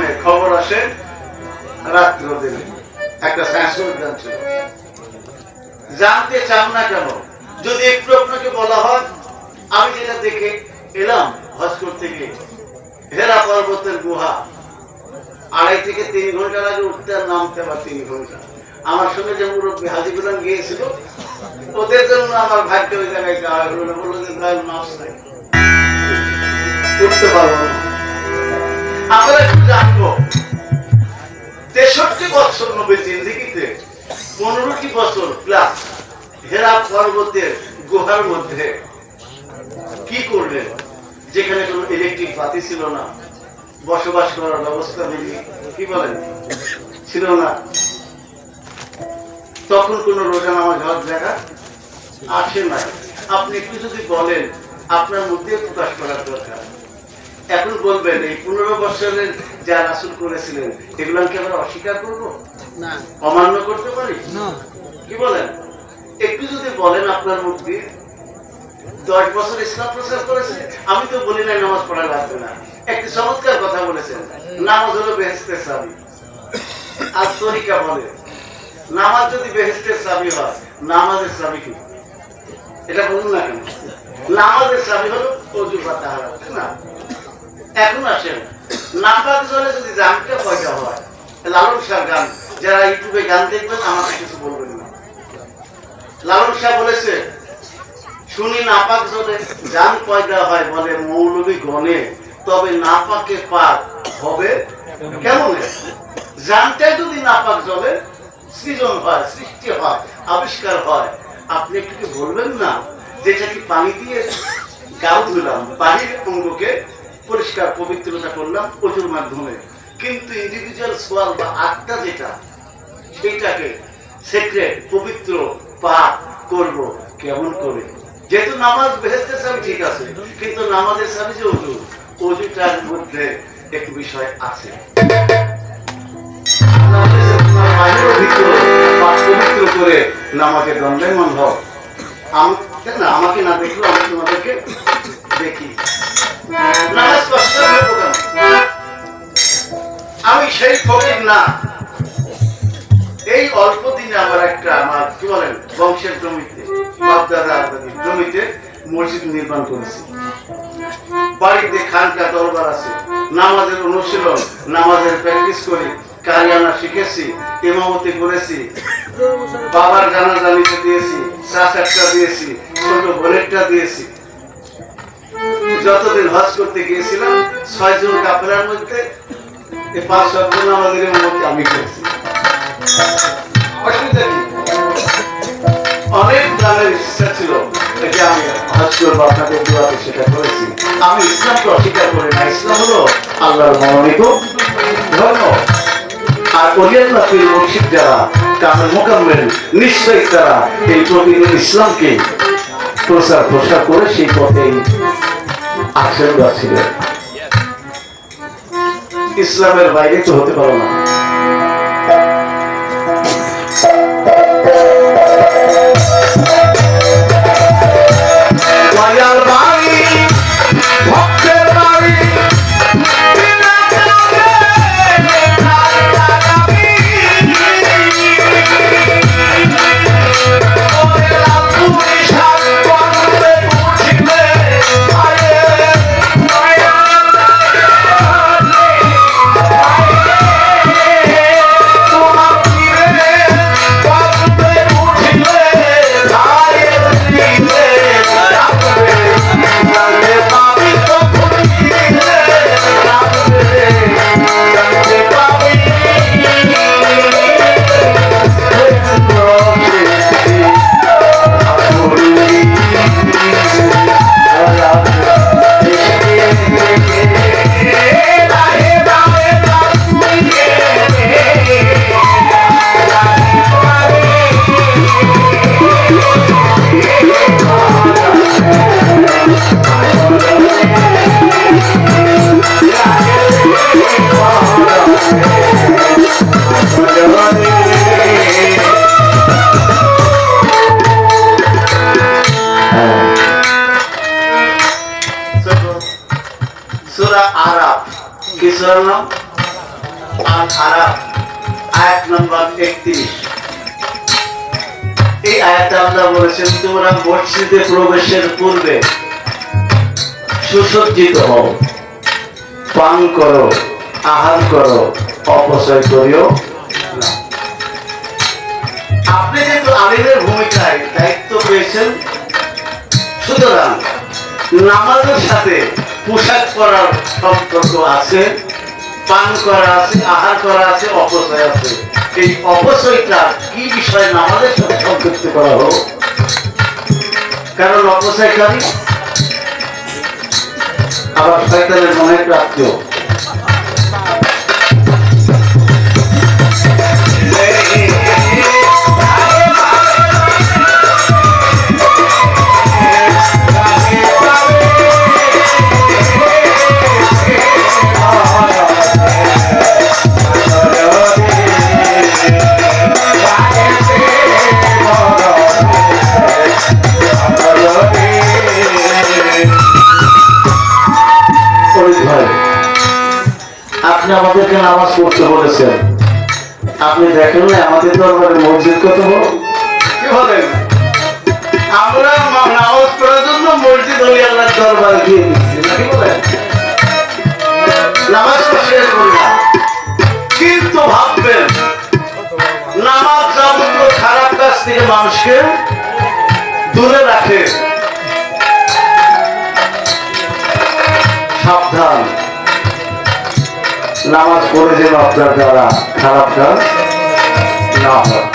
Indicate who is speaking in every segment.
Speaker 1: বসে রাত্র দিনে একটা সাংস্কৃতিক গান ছিল। জানতে চান না কেন, যদি একটু আপনাকে বলা হয়, আমি যেটা দেখে এলাম হজ গিয়ে হেরা পর্বতের গুহা, আড়াই থেকে তিন ঘণ্টা লাগে উঠতে আর নামতে আবার তিন ঘণ্টা। আমার সঙ্গে যে মুরব্বী হাজি গুলাম গিয়েছিল, ওদের জন্য আমার ভাগ্য ওই জায়গায় যাওয়া হলো বলল যে ভাই মাছ নাই উঠতে পারব না। আমরা একটু জানব। তেষট্টি বছর নবী জিন্দিগিতে, পনেরোটি বছর প্লাস হেরা পর্বতের গুহার মধ্যে। কি করলেন? যেখানে কোনো ইলেকট্রিক বাতি ছিল না, বসবাস করার ব্যবস্থা নেই। কি বলেন? ছিল না। তখন কোন রোজা নামাজ হজ দেখা আসে না আপনি একটু যদি বলেন, আপনার মধ্যে প্রকাশ করার দরকার। এখন বলবেন এই পনেরো বছরের যা রাসুল করেছিলেন এগুলো কি আমরা অস্বীকার করব? অমান্য করতে পারি? কি বলেন? একটু যদি বলেন আপনার মুক্তি দশ বছর ইসলাম প্রচার করেছে আমি তো বলি না নামাজ পড়া লাগবে না। একটি চমৎকার কথা বলেছেন নামাজ হলো বেহেস্তের চাবি। আর তরিকা বলে নামাজ যদি বেহেস্তের চাবি হয় নামাজের চাবি কি? এটা বলুন না কেন? নামাজের চাবি হলো অজু বা তাহারা না? এখন আসেন। নাপাক জলে যদি জানটা পয়সা হয়, লালন শাহ গান, যারা ইউটিউবে গান দেখবেন, আমাকে কিছু বলবেন না। লালন শাহ বলেছে, শুনি নাপাক জলে জান পয়দা হয় বলে মৌলবী গণে, তবে নাপাকে পাক হবে কেমন? জানটাই যদি নাপাক জলে সৃজন হয়, সৃষ্টি হয়, আবিষ্কার হয়, আপনি একটু বলবেন না? যেটা কি পানি দিয়ে গাও ধুলাম বাহির অঙ্গকে পরিষ্কার, পবিত্রতা করলাম প্রচুর মাধ্যমে। কিন্তু ইন্ডিভিজুয়াল সোয়াল বা আত্মা যেটা, সেইটাকে সেক্রেট পবিত্র পাপ করব কেমন করে? যেহেতু নামাজ বেহেস্তের সাবি ঠিক আছে, কিন্তু নামাজের সাবি যে অজু অজুটার মধ্যে একটু বিষয় আছে। পাপ পবিত্র করে নামাজে দণ্ডায়মান হও। আম- না? আমাকে না দেখলেও আমি তোমাদেরকে দেখি। আমি সেই ফকির না। এই অল্প দিনে আমার একটা আমার কি বলেন, বংশের জমিতে জমিতে মসজিদ নির্মাণ করেছি। বাড়িতে খানকা দরবার আছে, নামাজের অনুশীলন, নামাজের প্র্যাকটিস করি, কারিয়ানা শিখেছি, ইমামতি করেছি, বাবার জানাজা নিতে দিয়েছি চাষ একটা দিয়েছি, ছোট বোনেরটা দিয়েছি যতদিন হজ করতে গিয়েছিলাম ছয়জন কাপড়ের মধ্যে এই পাঁচ সপ্তাহ আমাদের মধ্যে আমি করেছি? অনেক ইচ্ছা ছিল যে আমি হজ করব, আপনাদের দোয়াতে সেটা করেছি। আমি ইসলামকে অস্বীকার করি না। ইসলাম হলো আল্লাহর মনোনীত ধর্ম। আর যারা কামেল মোকাম্মেল নিশ্চয়ই তারা এই প্রকৃত ইসলামকে প্রচার প্রসার করে সেই ছিলেন ইসলামের বাইরে তো হতে পারো না। আর আয়াত নম্বর একত্রিশ। এই আয়াতে আল্লাহ বলেছেন, তোমরা মসজিদে প্রবেশের পূর্বে সুসজ্জিত হও, পান করো, আহার করো, অপচয় করিও আপনি যেহেতু আলিমের ভূমিকায় দায়িত্ব পেয়েছেন, সুতরাং নামাজের সাথে পোশাক পরার সম্পর্ক আছে। পান করা আছে, আহার করা আছে, অপচয় আছে। এই অপচয়টা কি বিষয়ে নামাজের সাথে সম্পৃক্ত করা হোক? কারণ অপচয়কারী আবার শয়তানের মনে প্রাপ্ত নামাজ পড়তে বলেছেন। আপনি দেখেন না, আমাদের দরবারে মসজিদ কত বড়? কি বলেন? আমরা নামাজ পড়ার জন্য মসজিদ হলি আল্লাহর দরবারে দিচ্ছি নাকি বলেন? নামাজ কিন্তু ভাববেন, নামাজ যাবতীয় খারাপ কাজ থেকে মানুষকে দূরে রাখে। সাবধান। নামাজ পড়ে যেন আপনার দ্বারা খারাপ না হয়।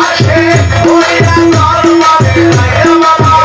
Speaker 2: আসে হইয়া দরবারে